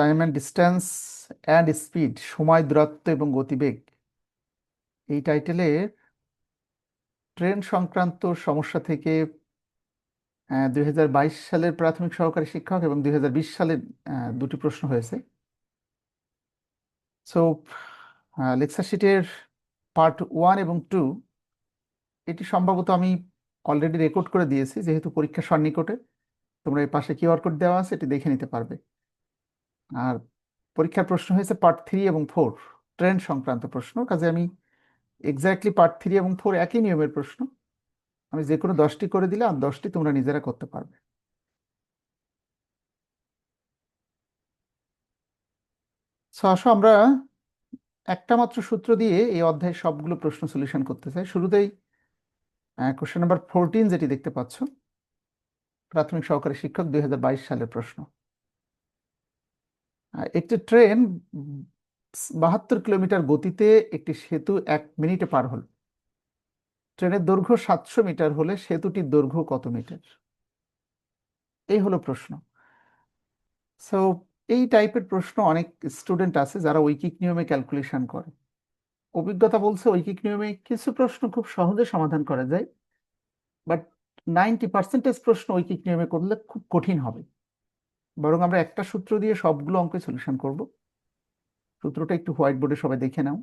Time and distance and speed সময়, দূরত্ব এবং গতিবেগ। এই টাইটেলের ট্রেন সংক্রান্ত সমস্যা থেকে দুই হাজার বাইশ সালের প্রাথমিক সহকারী শিক্ষক এবং দু হাজার বিশ সালের দুটি প্রশ্ন হয়েছে। সো লেকচার শিটের পার্ট ওয়ান এবং টু এটি সম্ভবত আমি অলরেডি রেকর্ড করে দিয়েছি, যেহেতু পরীক্ষা সন্নিকটে। তোমরা এই পাশে কিউআর কোড দেওয়া আছে, এটি দেখে নিতে পারবে। আর পরীক্ষার প্রশ্ন হয়েছে পার্ট থ্রি এবং ফোর ট্রেন সংক্রান্ত প্রশ্ন। কাজে আমি এক্স্যাক্টলি পার্ট থ্রি এবং ফোর একই নিয়মের প্রশ্ন। আমি যে কোনো দশটি করে দিলে আর দশটি তোমরা নিজেরা করতে পারবে। আসো আমরা একটা মাত্র সূত্র দিয়ে এই অধ্যায়ের সবগুলো প্রশ্ন সলিউশন করতে চাই। শুরুতেই কোশ্চেন নাম্বার ফোরটিন যেটি দেখতে পাচ্ছ, প্রাথমিক সহকারী শিক্ষক দুই হাজার বাইশ সালের প্রশ্ন। একটি ট্রেন বাহাত্তর কিলোমিটার গতিতে একটি সেতু এক মিনিটে পার হল। ট্রেনের দৈর্ঘ্য সাতশো মিটার হলে সেতুটির দৈর্ঘ্য কত মিটার? এই হলো প্রশ্ন। সো এই টাইপের প্রশ্ন অনেক স্টুডেন্ট আছে যারা ঐকিক নিয়মে ক্যালকুলেশন করে। অভিজ্ঞতা বলছে ঐকিক নিয়মে কিছু প্রশ্ন খুব সহজে সমাধান করা যায়, বাট নাইনটি পার্সেন্টেজ প্রশ্ন ঐকিক নিয়মে করলে খুব কঠিন হবে। বরং আমরা একটা সূত্র দিয়ে সবগুলো অঙ্কে সলিউশন করব। সূত্রটা একটু হোয়াইট বোর্ডে সবাই দেখে নাও।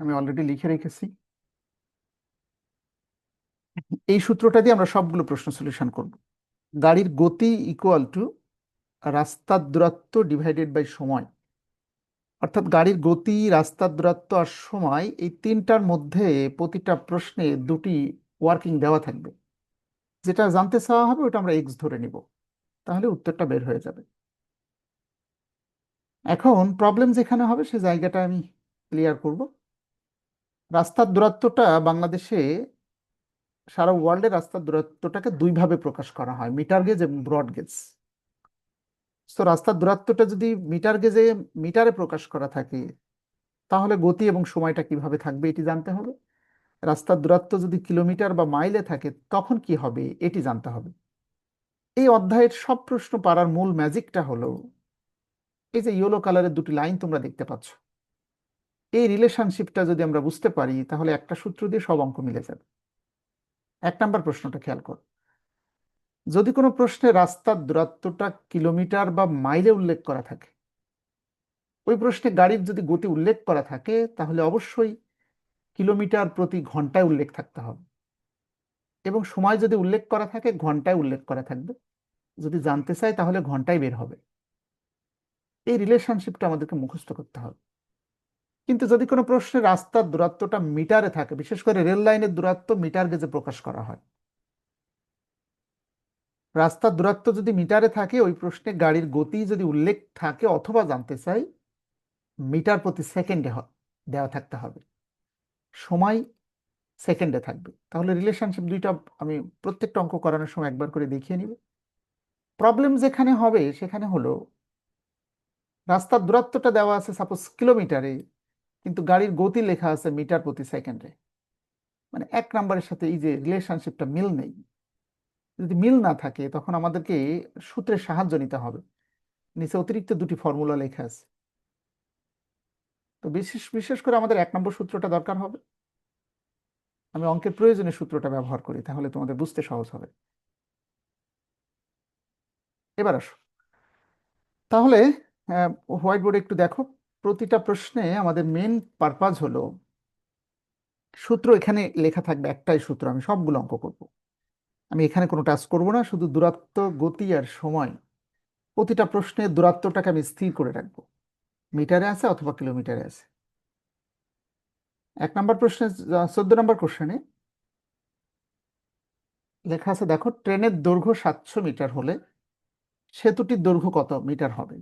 আমি অলরেডি লিখে রেখেছি। এই সূত্রটা দিয়ে আমরা সবগুলো প্রশ্ন সলিউশন করব। গাড়ির গতি ইকুয়াল টু রাস্তার দূরত্ব ডিভাইডেড বাই সময়। অর্থাৎ গাড়ির গতি, রাস্তার দূরত্ব আর সময় এই তিনটার মধ্যে প্রতিটা প্রশ্নে দুটি ওয়ার্কিং দেওয়া থাকবে। যেটা জানতে চাওয়া হবে ওটা আমরা এক্স ধরে নিব। তাহলে উত্তরটা বের হয়ে যাবে। এখন প্রবলেম যেখানে হবে সে জায়গাটা আমি ক্লিয়ার করব। রাস্তার দূরত্বটা বাংলাদেশে, সারা ওয়ার্ল্ডে রাস্তার দূরত্বটাকে দুইভাবে প্রকাশ করা হয় মিটার গেজ এবং ব্রড গেজ তো রাস্তার দূরত্বটা যদি মিটার গেজে মিটারে প্রকাশ করা থাকে, তাহলে গতি এবং সময়টা কীভাবে থাকবে এটি জানতে হবে। রাস্তার দূরত্ব যদি কিলোমিটার বা মাইলে থাকে, তখন কি হবে এটি জানতে হবে। এই অধ্যায়ের সব প্রশ্ন পারার মূল ম্যাজিকটা হলো, এই যে ইয়েলো কালারের দুটি লাইন তোমরা দেখতে পাচ্ছ। এই রিলেশনশিপটা যদি আমরা বুঝতে পারি, তাহলে একটা সূত্র দিয়ে সব অঙ্ক মিলে যাবে। এক নাম্বার প্রশ্নটা খেয়াল কর। যদি কোনো প্রশ্নে রাস্তার দূরত্বটা কিলোমিটার বা মাইলে উল্লেখ করা থাকে, ওই প্রশ্নে গাড়ির যদি গতি উল্লেখ করা থাকে, তাহলে অবশ্যই কিলোমিটার প্রতি ঘন্টায় উল্লেখ থাকতে হবে। এবং সময় যদি উল্লেখ করা থাকে, ঘন্টায় উল্লেখ করা থাকবে। যদি জানতে চাই তাহলে ঘন্টায় বের হবে। এই রিলেশনশিপটা আমাদেরকে মুখস্থ করতে হবে। কিন্তু যদি কোনো প্রশ্নে রাস্তার দূরত্বটা মিটারে থাকে, বিশেষ করে রেল লাইনের দূরত্ব মিটার গেজে প্রকাশ করা হয়, রাস্তার দূরত্ব যদি মিটারে থাকে, ওই প্রশ্নে গাড়ির গতি যদি উল্লেখ থাকে অথবা জানতে চাই মিটার প্রতি সেকেন্ডে দেওয়া থাকতে হবে। সময় সেকেন্ডে থাকবে। তাহলে রিলেশনশিপ দুইটা আমি প্রত্যেকটা অঙ্ক করানোর সময় একবার করে দেখিয়ে নিব। প্রবলেম যেখানে হবে, সেখানে হলো, রাস্তার দূরত্বটা দেওয়া আছে সাপোজ কিলোমিটারে কিন্তু গাড়ির গতি লেখা আছে মিটার প্রতি সেকেন্ডে মানে এক নাম্বারের সাথে এই যে রিলেশনশিপটা মিল নেই। যদি মিল না থাকে, তখন আমাদেরকে সূত্রের সাহায্য নিতে হবে। নিচে অতিরিক্ত দুটি ফর্মুলা লেখা আছে। তো বিশেষ বিশেষ করে আমাদের এক নম্বর সূত্রটা দরকার হবে। আমি অঙ্কের প্রয়োজনে সূত্রটা ব্যবহার করি, তাহলে তোমাদের বুঝতে সহজ হবে। এবার আসো। তাহলে হোয়াইট বোর্ডে একটু দেখো। প্রতিটা প্রশ্নে আমাদের মেন পারপাজ হলো, সূত্র এখানে লেখা থাকবে একটাই সূত্র, আমি সবগুলো অঙ্ক করব। আমি এখানে কোনো টাচ করব না, শুধু দূরত্ব, গতি আর সময়, প্রতিটা প্রশ্নের দূরত্বটাকে আমি স্থির করে রাখব। মিটারে আছে অথবা কিলোমিটারে আছে। এক নম্বর প্রশ্নে চোদ্দ নম্বর কোশ্চেনে লেখা আছে, দেখো, ট্রেনের দৈর্ঘ্য সাতশো মিটার হলে সেতুটির দৈর্ঘ্য কত মিটার হবে?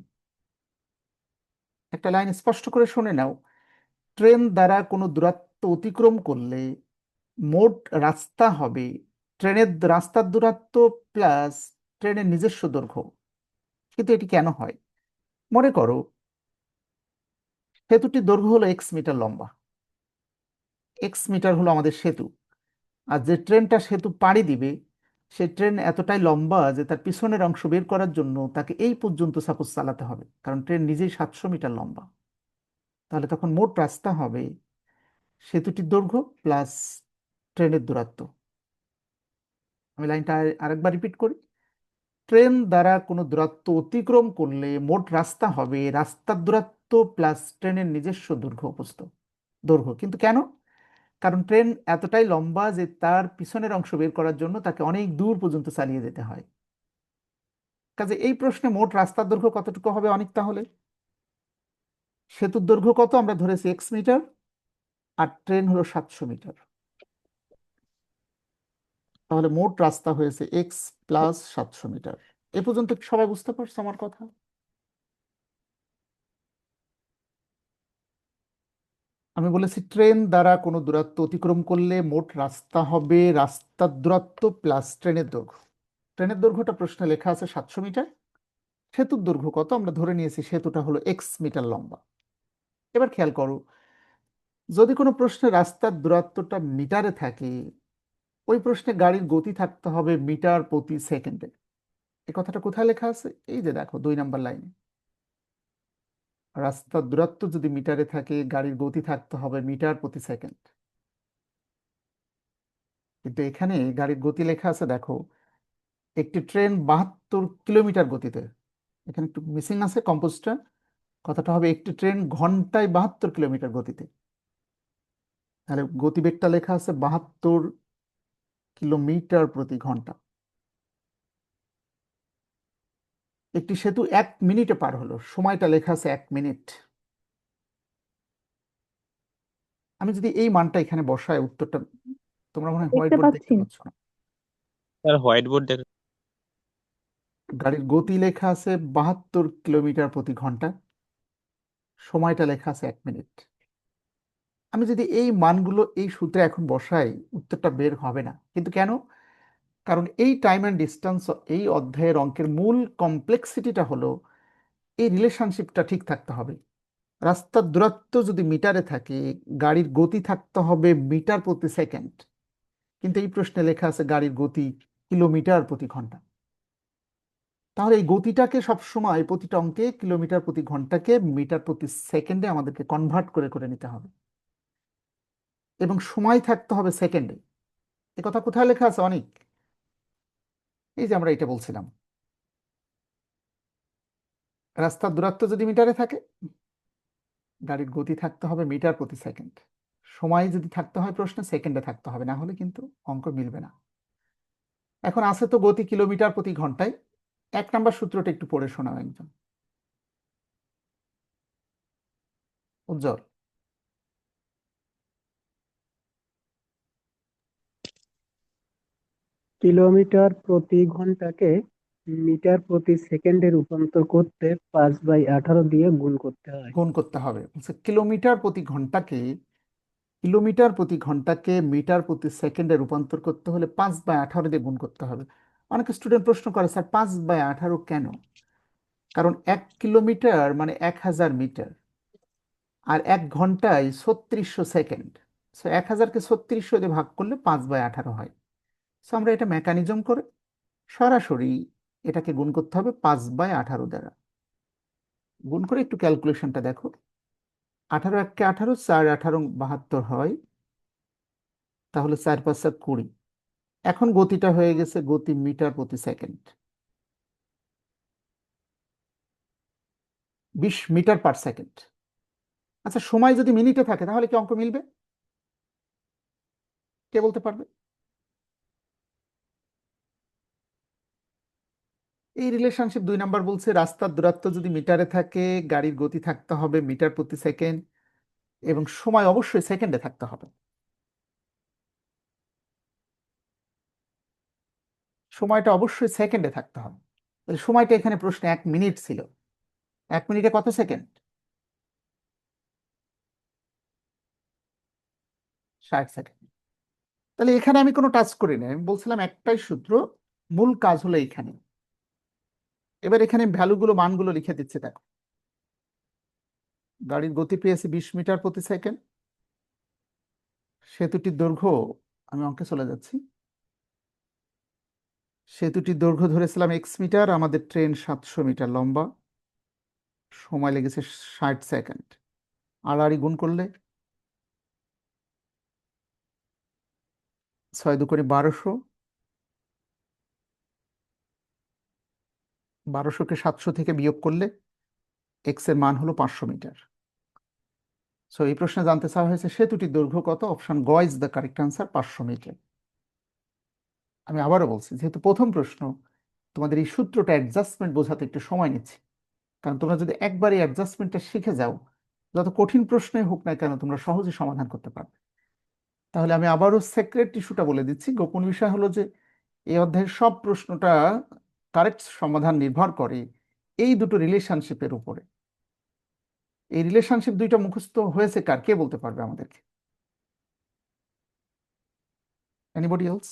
একটা লাইন স্পষ্ট করে শুনে নাও। ট্রেন দ্বারা কোনো দূরত্ব অতিক্রম করলে মোট রাস্তা হবে ট্রেনের রাস্তার দূরত্ব প্লাস ট্রেনের নিজস্ব দৈর্ঘ্য। কিন্তু এটি কেন হয়? মনে করো সেতুটির দৈর্ঘ্য হলো এক্স মিটার লম্বা। এক্স মিটার হলো আমাদের সেতু। আর যে ট্রেনটা সেতু পাড়ি দিবে সে ট্রেন এতটাই লম্বা যে তার পিছনের অংশ বের করার জন্য তাকে এই পর্যন্ত সাপোজ চালাতে হবে। কারণ ট্রেন নিজেই সাতশো মিটার লম্বা। তাহলে তখন মোট রাস্তা হবে সেতুটির দৈর্ঘ্য প্লাস ট্রেনের দূরত্ব। আমি লাইনটা আর- আরেকবার রিপিট করি। ট্রেন দ্বারা কোনো দূরত্ব অতিক্রম করলে মোট রাস্তা হবে রাস্তার দূরত্ব প্লাস ট্রেনের নিজস্ব দৈর্ঘ্য উপস্থ দৈর্ঘ্য। কিন্তু কেন? কারণ ট্রেন এতটাই লম্বা যে তার পিছনের অংশ বের করার জন্য তাকে অনেক দূর পর্যন্ত চালিয়ে যেতে হয়। কাজে এই প্রশ্নে মোট রাস্তার দৈর্ঘ্য কতটুকু হবে অনেক তাহলে? সেতুর দৈর্ঘ্য কত? আমরা ধরেছি এক্স মিটার, আর ট্রেন হলো সাতশো মিটার। তাহলে মোট রাস্তা হয়েছে এক্স প্লাস সাতশো মিটার। এ পর্যন্ত সবাই বুঝতে পারছ আমার কথা? আমি বলেছি, ট্রেন দ্বারা কোনো দূরত্ব অতিক্রম করলে মোট রাস্তা হবে রাস্তার দূরত্ব প্লাস ট্রেনের দৈর্ঘ্য। ট্রেনের দৈর্ঘ্যটা প্রশ্নে লেখা আছে সাতশো মিটার। সেতুর দৈর্ঘ্য কত? আমরা ধরে নিয়েছি সেতুটা হলো এক্স মিটার লম্বা। এবার খেয়াল করো, যদি কোনো প্রশ্নে রাস্তার দূরত্বটা মিটারে থাকে, ওই প্রশ্নে গাড়ির গতি থাকতে হবে মিটার প্রতি সেকেন্ডে। এই কথাটা কোথায় লেখা আছে? এই যে দেখো, দুই নাম্বার লাইনে। রাস্তার দূরত্ব যদি মিটারে থাকে, গাড়ির গতি থাকতে হবে মিটার প্রতি সেকেন্ড। কিন্তু এখানে গাড়ির গতি লেখা আছে, দেখো, একটি ট্রেন বাহাত্তর কিলোমিটার গতিতে, এখানে একটু মিসিং আছে কম্পোজটা, কথাটা হবে একটি ট্রেন ঘন্টায় বাহাত্তর কিলোমিটার গতিতে। তাহলে গতিবেগটা লেখা আছে বাহাত্তর কিলোমিটার প্রতি ঘণ্টা। একটি সেতু এক মিনিটে পার হলো। সময়টা লেখা আছে এক মিনিট। আমি যদি এই মানটা এখানে বসাই উত্তরটা তোমরা মনে হয় হোয়াইট বোর্ড দেখতে পাচ্ছ। না। স্যার হোয়াইট বোর্ড দেখ গাড়ির গতি লেখা আছে বাহাত্তর কিলোমিটার প্রতি ঘণ্টা। সময়টা লেখা আছে এক মিনিট। আমি যদি এই মানগুলো এই সূত্রে এখন বসাই উত্তরটা বের হবে না। কিন্তু কেন? কারণ এই টাইম অ্যান্ড ডিস্টেন্স এই অধ্যায়ের অঙ্কের মূল কমপ্লেক্সিটিটা হলো, এই রিলেশনশিপটা ঠিক থাকতে হবে। রাস্তার দূরত্ব যদি মিটারে থাকে, গাড়ির গতি থাকতে হবে মিটার প্রতি সেকেন্ড। কিন্তু এই প্রশ্নে লেখা আছে গাড়ির গতি কিলোমিটার প্রতি ঘণ্টা। তাহলে এই গতিটাকে সবসময় প্রতিটা অঙ্কে কিলোমিটার প্রতি ঘন্টাকে মিটার প্রতি সেকেন্ডে আমাদেরকে কনভার্ট করে করে নিতে হবে। এবং সময় থাকতে হবে সেকেন্ডে। এ কথা কোথায় লেখা আছে? অনেক? এই যে আমরা এটা বলছিলাম। রাস্তার দূরত্ব যদি মিটারে থাকে, গাড়ির গতি থাকতে হবে মিটার প্রতি সেকেন্ড। সময় যদি থাকতে হয় প্রশ্নে, সেকেন্ডে থাকতে হবে, না হলে কিন্তু অঙ্ক মিলবে না। এখন আছে তো গতি কিলোমিটার প্রতি ঘন্টায়। এক নাম্বার সূত্রটা একটু পড়ে শোনাও একজন। উজ্জ্বল। কিলোমিটার প্রতি ঘন্টাকে মিটার প্রতি সেকেন্ডে রূপান্তর করতে পাঁচ বাই আঠারো দিয়ে গুণ করতে হয়। গুণ করতে হবে। কিলোমিটার প্রতি ঘন্টাকে, কিলোমিটার প্রতি ঘন্টাকে মিটার প্রতি সেকেন্ডে রূপান্তর করতে হলে পাঁচ বাই আঠারো দিয়ে গুণ করতে হবে। অনেক স্টুডেন্ট প্রশ্ন করে, স্যার, পাঁচ বাই আঠারো কেন? কারণ এক কিলোমিটার মানে এক হাজার মিটার। আর এক ঘন্টায় ছত্রিশশো সেকেন্ড। সো এক হাজারকে ছত্রিশশো দিয়ে ভাগ করলে পাঁচ বাই আঠারো হয়। সো আমরা এটা মেকানিজম করে সরাসরি এটাকে গুণ করতে হবে পাঁচ বাই আঠারো দ্বারা। গুণ করে একটু ক্যালকুলেশনটা দেখো। আঠারো এককে আঠারো, চার আঠারো বাহাত্তর হয়। তাহলে চার পাঁচ সাত কুড়ি। এখন গতিটা হয়ে গেছে গতি মিটার প্রতি সেকেন্ড। বিশ মিটার পার সেকেন্ড। আচ্ছা সময় যদি মিনিটে থাকে তাহলে কি অঙ্ক মিলবে? কে বলতে পারবে? এই রিলেশনশিপ দুই নাম্বার বলছে রাস্তার দূরত্ব যদি মিটারে থাকে, গাড়ির গতি থাকতে হবে মিটার প্রতি সেকেন্ড এবং সময় অবশ্যই সেকেন্ডে থাকতে হবে। সময়টা অবশ্যই সেকেন্ডে থাকতে হবে। তাহলে সময়টা এখানে প্রশ্নে এক মিনিট ছিল। এক মিনিটে কত সেকেন্ড ষাট সেকেন্ড তাহলে এখানে আমি কোনো টাচ করিনি। আমি বলছিলাম একটাই সূত্র, মূল কাজ হলো এইখানে। এবার এখানে ভ্যালুগুলো, মানগুলো লিখে দিচ্ছে, দেখো। গাড়ির গতি পেয়েছে বিশ মিটার প্রতি সেকেন্ড। সেতুটির দৈর্ঘ্য, আমি অঙ্কে চলে যাচ্ছি। সেতুটির দৈর্ঘ্য ধরেছিলাম এক্স মিটার, আমাদের ট্রেন সাতশো মিটার লম্বা। সময় লেগেছে ষাট সেকেন্ড। আড়াআড়ি গুণ করলে? ছয় দুকোনি বারোশো। বারোশোকে সাতশো থেকে বিয়োগ করলে এক্সের মান হলো পাঁচশো মিটার। সো এই প্রশ্নে জানতে চাওয়া হয়েছে সেতুটির দৈর্ঘ্য কত? অপশন গ ইজ দ্য কারেক্ট আনসার পাঁচশো মিটার। আমি আবারও বলছি, যেহেতু প্রথম প্রশ্ন, তোমাদের এই সূত্রটা অ্যাডজাস্টমেন্ট বোঝাতে একটু সময় নিচ্ছে। কারণ তোমরা যদি একবার এই অ্যাডজাস্টমেন্টটা শিখে যাও, যত কঠিন প্রশ্নই হোক না কেন, তোমরা সহজে সমাধান করতে পারবে। তাহলে আমি আবারও সেক্রেট ইস্যুটা বলে দিচ্ছি। গোপন বিষয় হলো যে, এই অধ্যায়ের সব প্রশ্নটা কারেক্ট সমাধান নির্ভর করে এই দুটো রিলেশনশিপের উপরে। এই রিলেশনশিপ দুইটা মুখস্থ হয়েছে কার? কে বলতে পারবে আমাদেরকে? এনিবডি এলস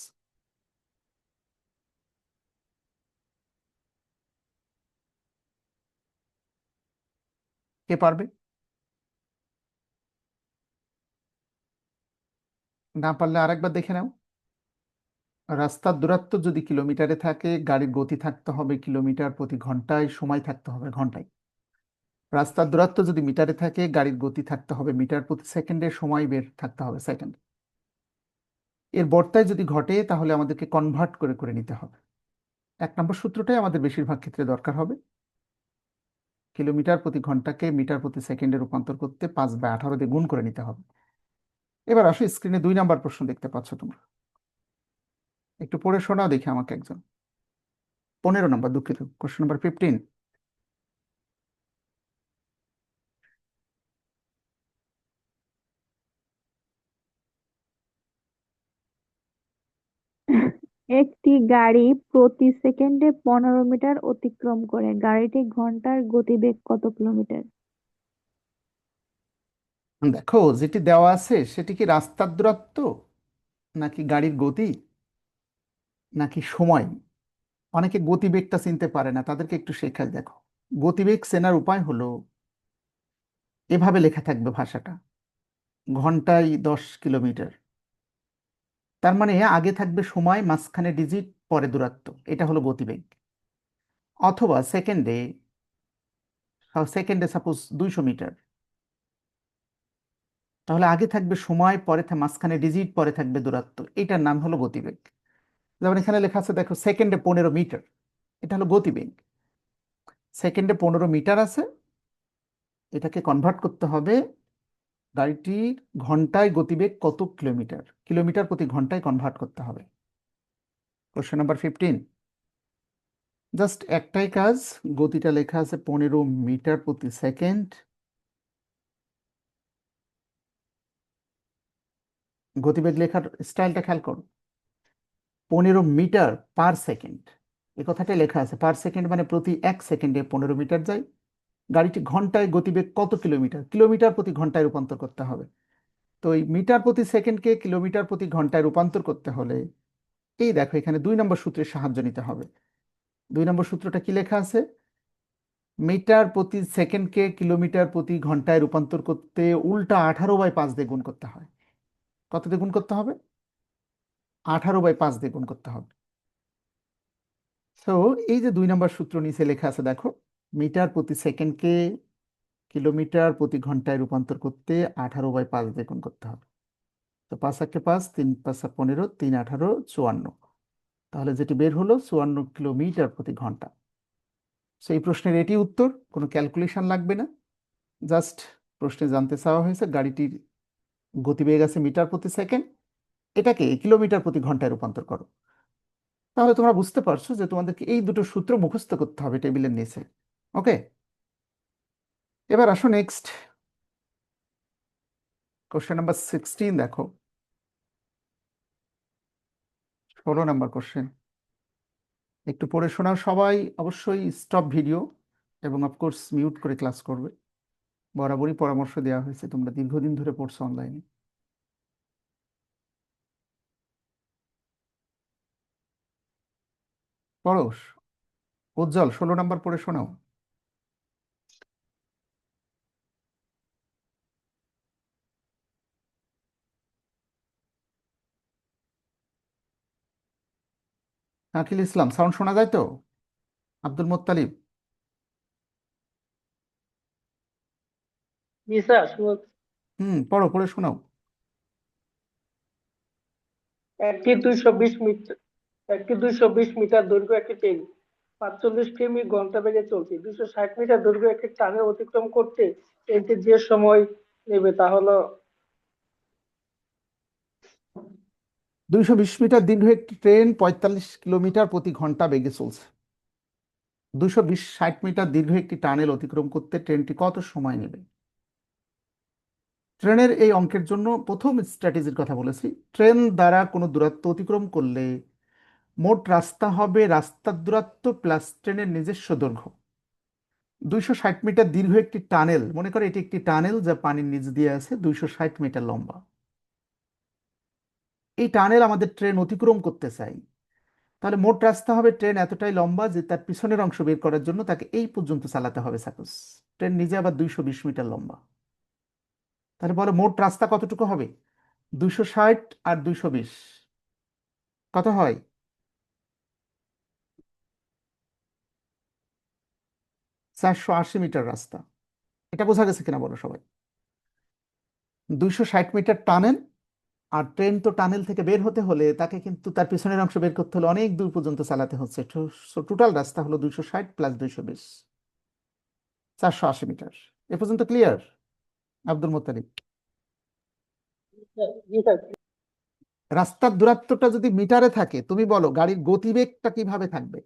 কে পারবে? না পারলে আরেকবার দেখে নাও। রাস্তার দূরত্ব যদি কিলোমিটারে থাকে, গাড়ির গতি থাকতে হবে কিলোমিটার প্রতি ঘন্টায়, সময় থাকতে হবে ঘন্টায়। রাস্তার দূরত্ব যদি মিটারে থাকে, গাড়ির গতি থাকতে হবে মিটার প্রতি সেকেন্ডে, সময় বের থাকতে হবে সেকেন্ড। এর বর্তায় যদি ঘটে, তাহলে আমাদেরকে কনভার্ট করে করে নিতে হবে। এক নম্বর সূত্রটাই আমাদের বেশিরভাগ ক্ষেত্রে দরকার হবে। কিলোমিটার প্রতি ঘন্টাকে মিটার প্রতি সেকেন্ডে রূপান্তর করতে পাঁচ বা আঠারো দিয়ে গুণ করে নিতে হবে। এবার আসো স্ক্রিনে দুই নাম্বার প্রশ্ন দেখতে পাচ্ছ তোমরা। একটু পড়ে শোনাও দেখি আমাকে একজন। পনেরো নম্বর দুঃখিত কোশ্চেন নাম্বার ফিফটিন একটি গাড়ি প্রতি সেকেন্ডে পনেরো মিটার অতিক্রম করে। গাড়িটি ঘণ্টার গতিবেগ কত কিলোমিটার? দেখো যেটি দেওয়া আছে সেটি কি রাস্তার দূরত্ব নাকি গাড়ির গতি? নাকি সময়? অনেকে গতিবেগটা চিনতে পারে না, তাদেরকে একটু শেখায় দেখো। গতিবেগ চেনার উপায় হলো এভাবে লেখা থাকবে ভাষাটা। ঘন্টায় দশ কিলোমিটার। তার মানে আগে থাকবে সময়, মাঝখানে ডিজিট, পরে দূরত্ব। এটা হলো গতিবেগ। অথবা সেকেন্ডে সেকেন্ডে সাপোজ দুইশো মিটার। তাহলে আগে থাকবে সময়, পরে মাঝখানে ডিজিট, পরে থাকবে দূরত্ব। এটার নাম হলো গতিবেগ। যেমন এখানে লেখা আছে, দেখো সেকেন্ডে পনেরো মিটার এটা হলো গতিবেগ। সেকেন্ডে পনেরো মিটার আছে, এটাকে কনভার্ট করতে হবে গাড়িটির ঘন্টায় গতিবেগ কত কিলোমিটার কিলোমিটার প্রতি ঘন্টায় কনভার্ট করতে হবে। কোশ্চেন নাম্বার ফিফটিন জাস্ট একটাই কাজ, গতিটা লেখা আছে পনেরো মিটার প্রতি সেকেন্ড গতিবেগ লেখার স্টাইলটা খেয়াল করো। পনেরো মিটার পার সেকেন্ড। এ কথাটাই লেখা আছে, পার সেকেন্ড মানে প্রতি এক সেকেন্ডে পনেরো মিটার যায়। গাড়িটি ঘন্টায় গতিবেগ কত কিলোমিটার? কিলোমিটার প্রতি ঘন্টায় রূপান্তর করতে হবে। তো এই মিটার প্রতি সেকেন্ডকে কিলোমিটার প্রতি ঘন্টায় রূপান্তর করতে হলে, এই দেখো এখানে দুই নম্বর সূত্রের সাহায্য নিতে হবে। দুই নম্বর সূত্রটা কি লেখা আছে? মিটার প্রতি সেকেন্ডকে কিলোমিটার প্রতি ঘন্টায় রূপান্তর করতে উল্টা আঠারো বাই পাঁচ দিয়ে গুণ করতে হয়। কত দিয়ে গুণ করতে হবে? আঠারো বাই পাঁচ দিয়ে গুণ করতে হবে। তো এই যে দুই নম্বর সূত্র নিচে লেখা আছে, দেখো, মিটার প্রতি সেকেন্ডকে কিলোমিটার প্রতি ঘন্টায় রূপান্তর করতে আঠারো বাই পাঁচ দিয়ে গুণ করতে হবে। তো পাঁচ একে পাঁচ, তিন পাঁচা পনেরো, তিন আঠারো, চুয়ান্ন। তাহলে যেটি বের হলো, চুয়ান্ন কিলোমিটার প্রতি ঘণ্টা। সো এই প্রশ্নের এটি উত্তর, কোনো ক্যালকুলেশন লাগবে না। জাস্ট প্রশ্নে জানতে চাওয়া হয়েছে, গাড়িটির গতিবেগ আছে মিটার প্রতি সেকেন্ড এটাকে কিলোমিটার প্রতি ঘন্টায় রূপান্তর করো। তাহলে তোমরা বুঝতে পারছ যে তোমাদেরকে এই দুটো সূত্র মুখস্থ করতে হবে টেবিলের নিচে। ওকে? এবার আসো নেক্সট কোশ্চেন নাম্বার সিক্সটিন দেখো। ষোলো নাম্বার কোশ্চেন একটু পড়ে শোনাও সবাই, অবশ্যই স্টপ ভিডিও এবং অফকোর্স মিউট করে ক্লাস করবে। বরাবরই পরামর্শ দেওয়া হয়েছে, তোমরা দীর্ঘদিন ধরে পড়ছো অনলাইনে পড়ো উজ্জ্বল ষোলো নাম্বার পড়ে শোনাও। শাকিল ইসলাম সাউন্ড শোনা যায় তো? আব্দুল মোত্তালিব। হুম পড়ো পড়ে শোনাও। একটি দুইশো বিশ মিটার একটি দুইশো বিশ মিটার দৈর্ঘ্য একটি ট্রেন পাঁচচল্লিশ কিমি ঘণ্টা বেগে চলছে। দুইশো ষাট মিটার দৈর্ঘ্য একটি টানেল অতিক্রম করতে ট্রেনটি যে সময় নেবে তা হলো দুইশো বিশ মিটার দীর্ঘ একটি ট্রেন পঁয়তাল্লিশ কিলোমিটার প্রতি ঘণ্টা বেগে চলছে। দুইশো বিশ ষাট মিটার দীর্ঘ একটি টানেল অতিক্রম করতে ট্রেনটি কত সময় নেবে? ট্রেনের এই অঙ্কের জন্য প্রথম স্ট্র্যাটেজির কথা বলেছি। ট্রেন দ্বারা কোনো দূরত্ব অতিক্রম করলে মোট রাস্তা হবে রাস্তার দূরত্ব প্লাস ট্রেনের নিজস্ব দৈর্ঘ্য। দুইশো ষাট মিটার দীর্ঘ একটি টানেল, মনে করে এটি একটি টানেল যা পানির নিচ দিয়ে আছে, দুইশো ষাট মিটার লম্বা। এই টানেল আমাদের ট্রেন অতিক্রম করতে চাই। তাহলে মোট রাস্তা হবে ট্রেন এতটাই লম্বা যে তার পিছনের অংশ বের করার জন্য তাকে এই পর্যন্ত চালাতে হবে সাপোজ ট্রেন নিজে আবার দুইশো বিশ মিটার লম্বা। তাহলে বলো মোট রাস্তা কতটুকু হবে? দুইশো ষাট আর দুইশো বিশ। কত হয়? চারশো আশি মিটার রাস্তা। এটা বোঝা গেছে কিনা বলো সবাই? দুইশো ষাট মিটার টানেল, আর ট্রেন তো টানেল থেকে বের হতে হলে তাকে কিন্তু তার পিছনের অংশ বের করতে হলে অনেক দূর পর্যন্ত চালাতে হচ্ছে। টোটাল রাস্তা হলো দুইশো ষাট প্লাস দুইশো বিশ। চারশো আশি মিটার। এ পর্যন্ত ক্লিয়ার? আব্দুল মোত্তালিব জি রাস্তার দূরত্বটা যদি মিটারে থাকে, তুমি বলো গাড়ির গতিবেগটা কীভাবে থাকবে?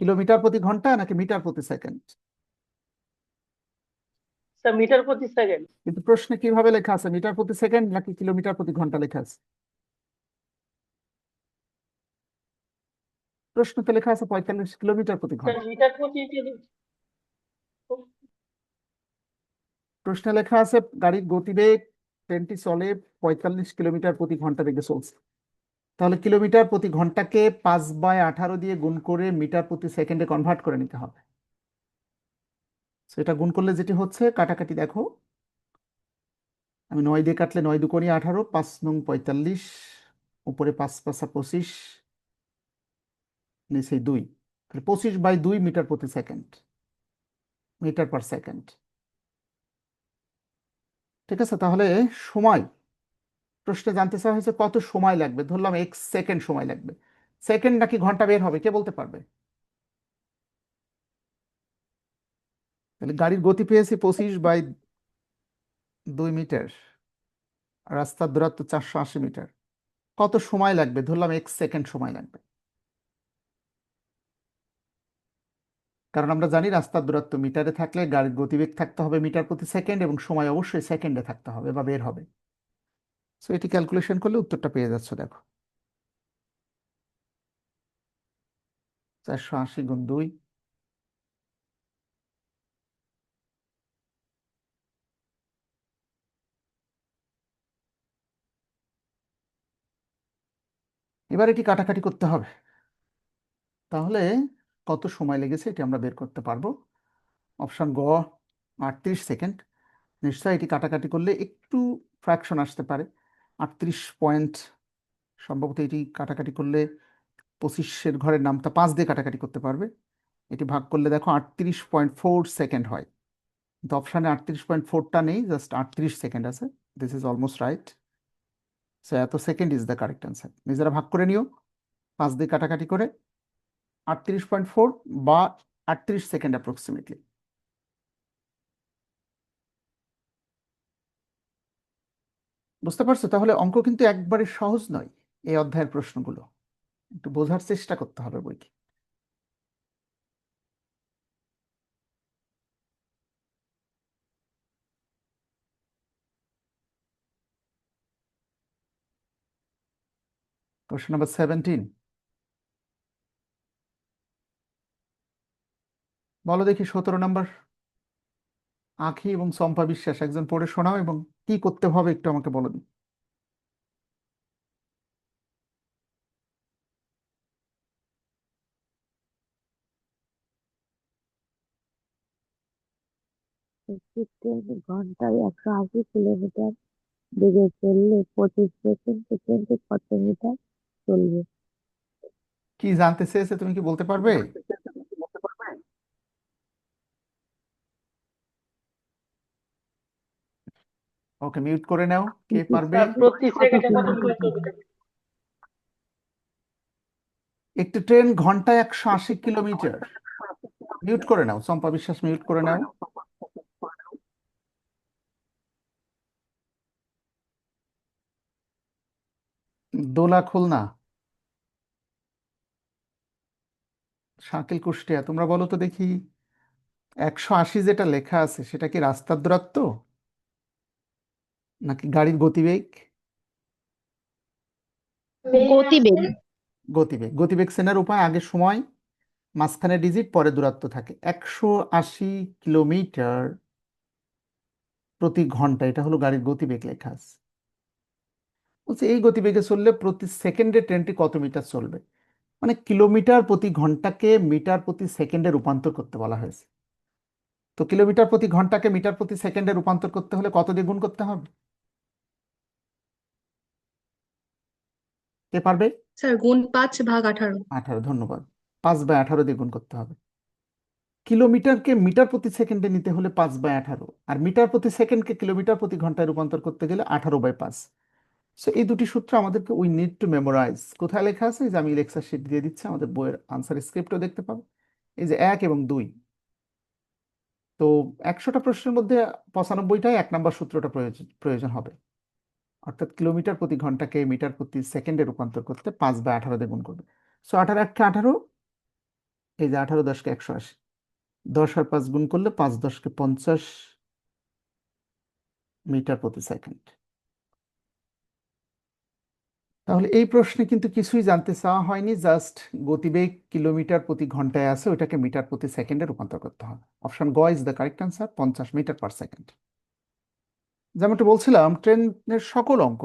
কিলোমিটার প্রতি ঘণ্টা নাকি মিটার প্রতি সেকেন্ড? মিটার প্রতি সেকেন্ড কিন্তু প্রশ্নে কীভাবে লেখা আছে? মিটার প্রতি সেকেন্ড নাকি কিলোমিটার প্রতি ঘণ্টা লেখা আছে? প্রশ্নতে লেখা আছে পঁয়তাল্লিশ কিলোমিটার প্রতি ঘণ্টা। মিটার প্রতি প্রশ্নে লেখা আছে গাড়ির গতিবেগ ট্রেনটি চলে পঁয়তাল্লিশ কিলোমিটার প্রতি ঘণ্টা বেগে চলছে। তাহলে কিলোমিটার প্রতি ঘন্টাকে পাঁচ বাই আঠারো দিয়ে গুণ করে মিটার প্রতি সেকেন্ডে কনভার্ট করে নিতে হবে। সেটা গুণ করলে যেটি হচ্ছে, কাটাকাটি দেখো। আমি নয় দিয়ে কাটলে নয় দুকোনি আঠারো, পাঁচ নং পঁয়তাল্লিশ, উপরে পাঁচ পাঁচা পঁচিশ, নিচে দুই। পঁচিশ বাই দুই মিটার প্রতি সেকেন্ড, মিটার পার সেকেন্ড। ঠিক আছে, তাহলে সময়। প্রশ্নে জানতে চাওয়া হয়েছে কত সময় লাগবে? ধরলাম এক সেকেন্ড সময় লাগবে। সেকেন্ড নাকি ঘণ্টা বের হবে, কে বলতে পারবে? তাহলে গাড়ির গতি পেয়েছি পঁচিশ বাই দুই মিটার, রাস্তার দূরত্ব চারশো আশি মিটার। কত সময় লাগবে? ধরলাম এক সেকেন্ড সময় লাগবে। কারণ আমরা জানি রাস্তার দূরত্ব মিটারে থাকলে গাড়ির গতিবেগ থাকতে হবে মিটার প্রতি সেকেন্ড এবং সময় অবশ্যই সেকেন্ডে থাকতে হবে বা বের হবে। সো এটি ক্যালকুলেশন করলে উত্তরটা পেয়ে যাচ্ছ, দেখো। চারশো আশি গুণ দুই এবার এটি কাটাকাটি করতে হবে? তাহলে কত সময় লেগেছে এটি আমরা বের করতে পারব? অপশান গ, আটত্রিশ সেকেন্ড। নিশ্চয়ই এটি কাটাকাটি করলে একটু ফ্র্যাকশন আসতে পারে। আটত্রিশ পয়েন্ট, সম্ভবত এটি কাটাকাটি করলে পঁচিশের ঘরের নামটা পাঁচ দিয়ে কাটাকাটি করতে পারবে। এটি ভাগ করলে দেখো আটত্রিশ পয়েন্ট ফোর সেকেন্ড হয়। কিন্তু অপশানে আটত্রিশ পয়েন্ট ফোরটা নেই, জাস্ট আটত্রিশ সেকেন্ড আছে। দিস ইজ অলমোস্ট রাইট এত second is the correct answer নিজেরা ভাগ করে নিও। পাঁচ দিয়ে কাটাকাটি করে আটত্রিশ পয়েন্ট ফোর বা আটত্রিশ সেকেন্ড অ্যাপ্রক্সিমেটলি বুঝতে পারছ? তাহলে অঙ্ক কিন্তু একবারে সহজ নয় এই অধ্যায়ের প্রশ্নগুলো। একটু বোঝার চেষ্টা করতে হবে বইকে। কোশ্চেন নাম্বার সেভেন্টিন বলো দেখি সতেরো নাম্বার আঁখি এবং চম্পা বিশ্বাস, একজন পড়ে শোনাও এবং কি করতে হবে একটু আমাকে বলো দিন ঘন্টায় একশো আশি কিলোমিটার বেগে চললে পঁচিশ সেকেন্ড সেকেন্ডে কত মিটার চলবে। কি জানতে চেয়েছে তুমি কি বলতে পারবে? ওকে মিউট করে নাও কে পারবে? একটি ট্রেন ঘন্টায় একশো আশি কিলোমিটার। মিউট করে নাও চম্পা বিশ্বাস মিউট করে নাও। দোলা খুলনা। শাকিল কুষ্টিয়া তোমরা বলো তো দেখি একশো আশি যেটা লেখা আছে সেটা কি রাস্তার দূরত্ব? নাকি গাড়ির গতিবেগ? গতিবেগ। গতিবেগ। গতিবেগ চেনার উপায় আগে সময় মাঝখানে ডিজিট পরে দূরত্ব থাকে। একশো আশি কিলোমিটার প্রতি ঘণ্টা এটা হলো গাড়ির গতিবেগ লেখা আছে। বলছে এই গতিবেগে চললে প্রতি সেকেন্ডে ট্রেনটি কত মিটার চলবে? মানে কিলোমিটার প্রতি ঘন্টাকে মিটার প্রতি সেকেন্ডে রূপান্তর করতে বলা হয়েছে। তো কিলোমিটার প্রতি ঘন্টাকে মিটার প্রতি সেকেন্ডে রূপান্তর করতে হলে কত দিয়ে গুণ করতে হবে? কে পারবে? স্যার গুণ পাঁচ ভাগ আঠারো। আঠারো ধন্যবাদ। পাঁচ বাই আঠারো দিয়ে গুণ করতে হবে। কিলোমিটারকে মিটার প্রতি সেকেন্ডে নিতে হলে পাঁচ বাই আঠারো। আর মিটার প্রতি সেকেন্ডকে কিলোমিটার প্রতি ঘন্টায় রূপান্তর করতে গেলে আঠারো বাই পাঁচ। সো এই দুটি সূত্র আমাদেরকে উই নিড টু মেমোরাইজ কোথায় লেখা আছে? যে আমি লেকচার শিট দিয়ে দিচ্ছি, আমাদের বইয়ের আনসার স্ক্রিপ্টও দেখতে পাবো। এই যে এক এবং দুই। তো একশোটা প্রশ্নের মধ্যে পঁচানব্বইটাই এক নম্বর সূত্রটা প্রয়োজন প্রয়োজন হবে। অর্থাৎ কিলোমিটার প্রতি ঘন্টাকে মিটার প্রতি সেকেন্ডে রূপান্তর করতে পাঁচ বা আঠারো দিয়ে গুণ করবে। সো আঠারো একটা আঠারো, এই যে আঠারো দশকে একশো আশি। দশ আর পাঁচ গুণ করলে পাঁচ দশকে পঞ্চাশ মিটার প্রতি সেকেন্ড। তাহলে এই প্রশ্নে কিন্তু কিছুই জানতে চাওয়া হয়নি জাস্ট গতিবেগ কিলোমিটার প্রতি ঘন্টায় আছে ওটাকে মিটার প্রতি সেকেন্ডে রূপান্তর করতে হবে। অপশন গ ইজ দ্য কারেক্ট আনসার পঞ্চাশ মিটার পার সেকেন্ড যেমনটা বলছিলাম, ট্রেনের সকল অঙ্ক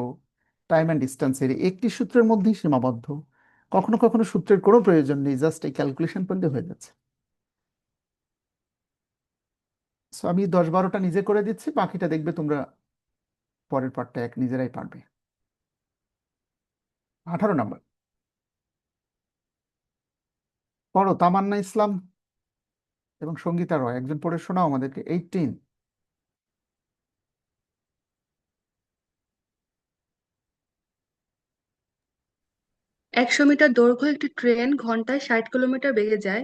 টাইম অ্যান্ড ডিস্টেন্সের একটি সূত্রের মধ্যেই সীমাবদ্ধ। কখনো কখনো সূত্রের কোনো প্রয়োজন নেই জাস্ট এই ক্যালকুলেশন করলে হয়ে যাচ্ছে। সো আমি দশ বারোটা নিজে করে দিচ্ছি, বাকিটা দেখবে তোমরা পরের পার্টটা এক নিজেরাই পারবে। আঠারো নম্বর। পড়ো তামান্না ইসলাম এবং সঙ্গীতা রয়। একজন পড়ে শোনাও আমাদেরকে। এইটিন একশো মিটার দৈর্ঘ্য একটি ট্রেন ঘন্টায় ষাট কিলোমিটার বেগে যায়।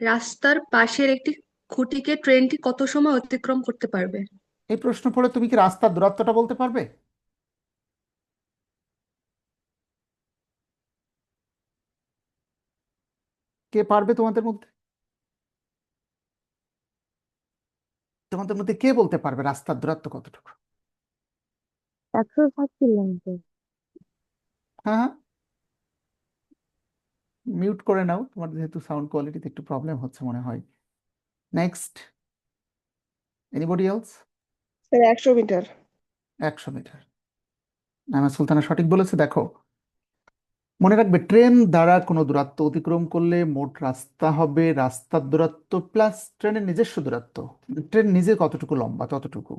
রাস্তার পাশের একটি খুঁটিকে ট্রেনটি কত সময় অতিক্রম করতে পারবে? এই প্রশ্ন পড়ে তুমি কি রাস্তার দূরত্বটা বলতে পারবে? কে পারবে তোমাদের মধ্যে? তোমাদের মধ্যে কে বলতে পারবে রাস্তার দূরত্ব কতটুকু? একশো ষাট কিলোমিটার। হ্যাঁ হ্যাঁ। মিউট করে নাও তোমার যেহেতু সাউন্ড কোয়ালিটিতে একটু প্রবলেম হচ্ছে মনে হয়। নেক্সট এনিবডি এলস স্যার একশো মিটার। একশো মিটার। নামা সুলতানা সঠিক বলেছে দেখো। মনে রাখবে, ট্রেন দ্বারা কোনো দূরত্ব অতিক্রম করলে মোট রাস্তা হবে রাস্তার দূরত্ব প্লাস ট্রেনের নিজস্ব দূরত্ব। ট্রেন নিজে কতটুকু লম্বা, ততটুকু।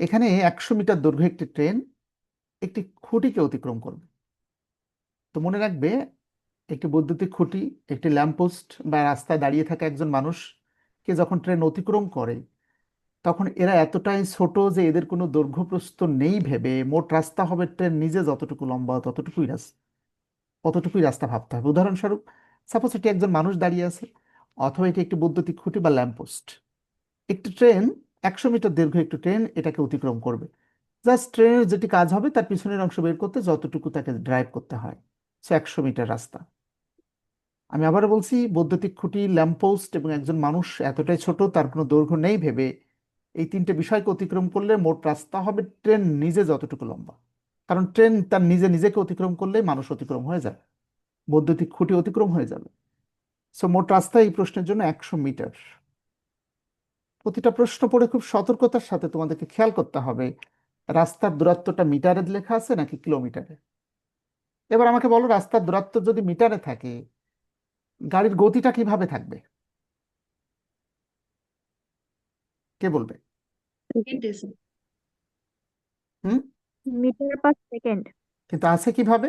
এখানে একশো মিটার দৈর্ঘ্য একটি ট্রেন একটি খুঁটিকে অতিক্রম করবে। তো মনে রাখবে, একটি বৈদ্যুতিক খুঁটি, একটি ল্যাম্পপোস্ট বা রাস্তায় দাঁড়িয়ে থাকা একজন মানুষকে যখন ট্রেন অতিক্রম করে, তখন এরা এতটাই ছোট যে এদের কোনো দৈর্ঘ্য প্রস্থ নেই ভেবে, মোট রাস্তা হবে ট্রেন নিজে যতটুকু লম্বা, ততটুকুই রাস্তা। অতটুকুই রাস্তা ভাবতে হবে? উদাহরণস্বরূপ সাপোজ এটি একজন মানুষ দাঁড়িয়ে আছে, অথবা এটি একটি বৈদ্যুতিক খুঁটি বা ল্যাম্পপোস্ট একটি ট্রেন, একশো মিটার দীর্ঘ একটি ট্রেন এটাকে অতিক্রম করবে। জাস্ট ট্রেনের যেটি কাজ হবে, তার পিছনের অংশ বের করতে যতটুকু তাকে ড্রাইভ করতে হয়। সে একশো মিটার রাস্তা। আমি আবারও বলছি, বৈদ্যুতিক খুঁটি ল্যাম্পপোস্ট এবং একজন মানুষ এতটাই ছোট, তার কোনো দৈর্ঘ্য নেই, ভেবে এই তিনটে বিষয়কে অতিক্রম করলে মোট রাস্তা হবে ট্রেন নিজে যতটুকু লম্বা। কারণ ট্রেন তার নিজে নিজেকে অতিক্রম করলে মানুষ অতিক্রম হয়ে যাবে। বৈদ্যুতিক খুঁটি অতিক্রম হয়ে যাবে। সো মোট রাস্তা এই প্রশ্নের জন্য একশো মিটার। প্রতিটা প্রশ্ন পড়ে খুব সতর্কতার সাথে তোমাদেরকে খেয়াল করতে হবে রাস্তার দূরত্বটা মিটারে লেখা আছে নাকি কিলোমিটারে? এবার আমাকে বলো রাস্তার দূরত্ব যদি মিটারে থাকে গাড়ির গতিটা কীভাবে থাকবে? কে বলবে? স্যার। Metre per second. কিন্তু আছে কীভাবে?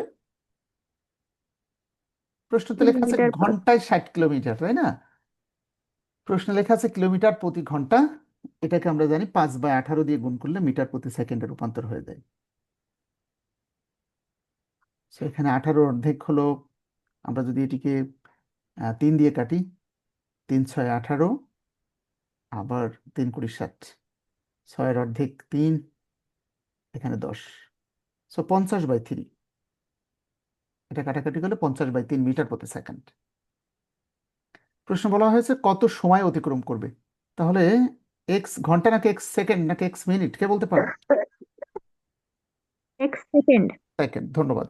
প্রশ্নতে লেখা আছে কিলোমিটার ঘন্টায় ষাট কিলোমিটার তাই না? প্রশ্নে লেখা আছে কিলোমিটার প্রতি ঘণ্টা এটাকে আমরা জানি পাঁচ বাই আঠারো দিয়ে গুণ করলে মিটার প্রতি সেকেন্ডে রূপান্তর হয়ে যায়। এখানে আঠারো অর্ধেক হলো আমরা যদি এটিকে আহ, তিন দিয়ে কাটি তিন ছয় আঠারো আবার তিন কুড়ি ষাট ছয়ের অর্ধেক তিন এখানে দশ। সো পঞ্চাশ বাই থ্রি এটা কাটাকাটি করলে পঞ্চাশ বাই তিন মিটার প্রতি সেকেন্ড। প্রশ্ন বলা হয়েছে কত সময় অতিক্রম করবে? তাহলে এক্স ঘণ্টা নাকি এক্স সেকেন্ড নাকি এক্স মিনিট? কে বলতে পারবে এক সেকেন্ড। সেকেন্ড ধন্যবাদ।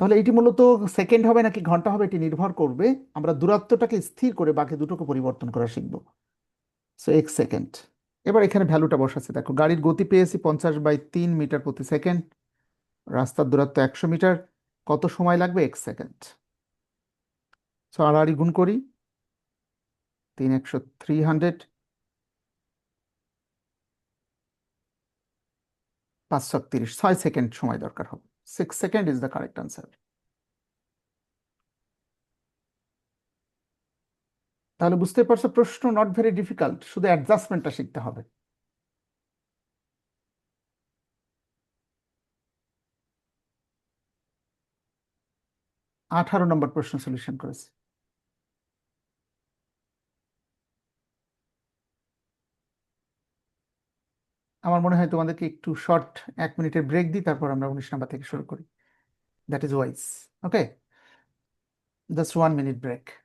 তাহলে এটি মূলত সেকেন্ড হবে নাকি ঘণ্টা হবে এটি নির্ভর করবে। আমরা দূরত্বটাকে স্থির করে বাকি দুটোকে পরিবর্তন করা শিখব। So X second. এবার এখানে ভ্যালুটা বসাচ্ছে। দেখো, গাড়ির গতি পেয়েছি পঞ্চাশ বাই তিন মিটার প্রতি সেকেন্ড রাস্তার দূরত্ব একশো মিটার, কত সময় লাগবে? এক সেকেন্ড সো আড়াআড়ি গুণ করি, তিন একশো থ্রি হান্ড্রেড পাঁচশো তিরিশ ছয় সেকেন্ড সময় দরকার হবে। Six second is the correct answer তাহলে বুঝতে পারছ প্রশ্ন নট ভেরি ডিফিকাল্ট শুধু অ্যাডজাস্টমেন্টটা শিখতে হবে। আঠারো নম্বর প্রশ্ন সলিউশন করেছে। আমার মনে হয় তোমাদেরকে একটু শর্ট এক মিনিটের ব্রেক দিই, তারপর আমরা উনিশ নাম্বার থেকে শুরু করি। That is wise okay just one minute break